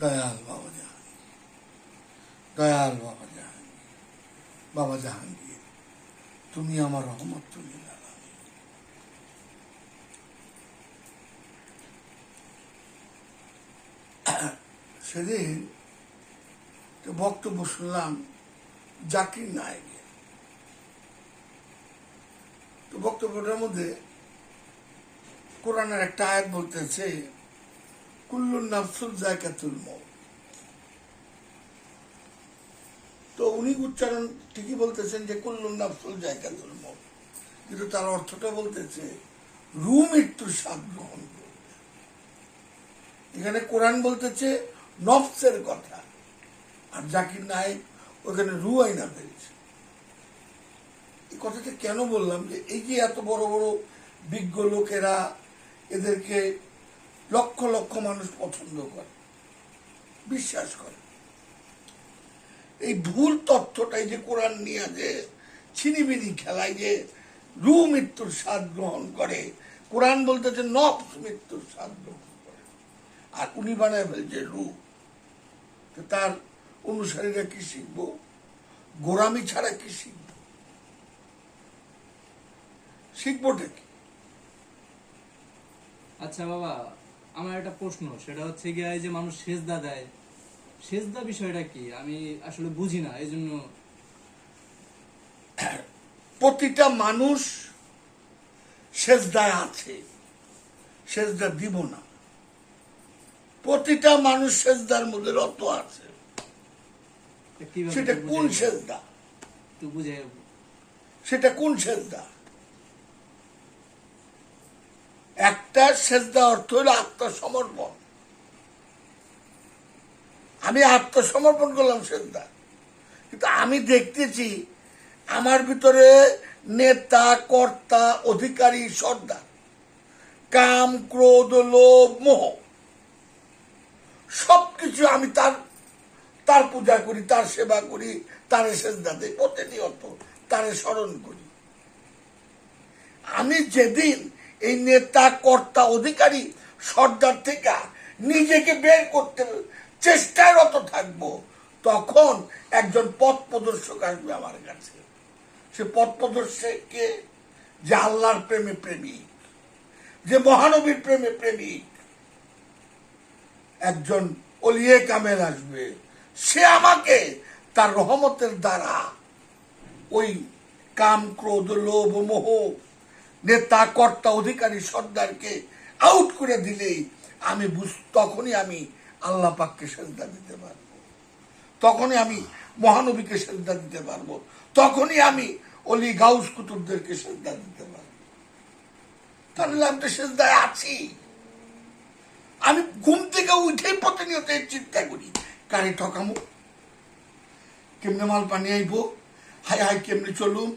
দয়াল বাবা জাহাঙ্গীর দয়াল বাবা জাহাঙ্গীর বাবা জাহাঙ্গীর তুমি আমার রহমত তুমি সেদিন বক্তব্য শুনলাম জাকির নায়কের। তো বক্তব্যটার মধ্যে কোরআনের একটা আয়াত বলতেছে কুল্লুন নাফসুল জায়কাতুল মৌ তো উনি উচ্চারণ ঠিকই বলতেছেন যে কুল্লুন নাফসুল জায়কাতুল মৌ কিন্তু তার অর্থটা বলতেছে, রু মৃত্যুর স্বাদ গ্রহণ এখানে কোরআন বলতেছে, নফসের কথা। আর জাকির নায়ক ওখানে রু আইনা ফেলছে। এই কথাটা কেন বললাম যে এই যে এত বড় বড় বিজ্ঞ লোকেরা এদেরকে লক্ষ লক্ষ মানুষ পছন্দ করে, বিশ্বাস করে। এই ভুল তথ্যটাই যে কোরআন নিয়ে যে ছিনিবিনি খেলায় যে রু মৃত্যুর স্বাদ গ্রহণ করে, কোরআন বলতেছে নফস মৃত্যুর স্বাদ গ্রহণ করে। আর উনি বানায় ফেলছে রু। তো তার অনুসারীরা কি শিখব? গোরামি ছাড়া কি শিখব? শিখবোটা কি? আচ্ছা বাবা আমার একটা প্রশ্ন সেটা হচ্ছে গিয়ে এই যে মানুষ সেজদা দেয় সেজদা বিষয়টা কি? আমি আসলে বুঝি না এই জন্য প্রতিটা মানুষ সেজদায় আছে সেজদা দিব না। প্রতিটা মানুষ সেজদার মধ্যে রত আছে। সেটা কোন সেজদা? সেটা কোন সেজদা? একটা সেজদা অর্থ হলো আত্মসমর্পণ। আমি আত্মসমর্পণ করলাম সেজদা। কিন্তু আমি দেখতেছি আমার ভিতরে নেতা, কর্তা, অধিকারী, সর্দার। কাম, ক্রোধ, লোভ, মোহ। সবকিছু আমি তার তার পূজা করি, তার সেবা করি, তারে সেজদা দিই, প্রতিনিয়ত তারে স্মরণ করি। আমি যেদিন এই নেতা, কর্তা, অধিকারী, সর্দার থেকে নিজেকে বের করতে চেষ্টায় রত থাকব, তখন একজন পথ প্রদর্শক আসবে আমার কাছে। সে পথ প্রদর্শককে যে আল্লাহর প্রেমে প্রেমিক, যে মহানবীর প্রেমে প্রেমিক। একজন অলিয়ে কামেল আসবে। সে আমাকে তার রহমতের দ্বারা ওই কাম, ক্রোধ, লোভ, মোহ নেতা কর্তা অধিকারী সর্দারকে আউট করে দিলেই আমি বুঝ, তখনই আমি আল্লাহ পাককে সেজদা দিতে পারব। তখনই আমি মহানবীকে সেজদা দিতে পারব। তখনই আমি অলি গাউস কুতুবদেরকে সেজদা দিতে পারব। তাহলে আমি তো সেজদায় আছি। আমি ঘুম থেকে উঠেই প্রতিনিয়ত চিন্তা করি, কারে ঠকামো? কেমনে মাল পানি আইব? হাই হাই কেমনে চলুম?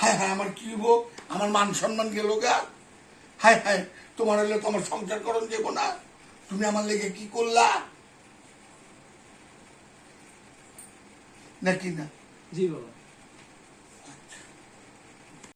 হায় হায়, আমার কি হব আমার মান সম্মান গেল গা হায় হায়, তোমার হলে তো আমার সংসার করণ দেব না। তুমি আমার লেগে কি করলা? নাকি না? জি বাবা।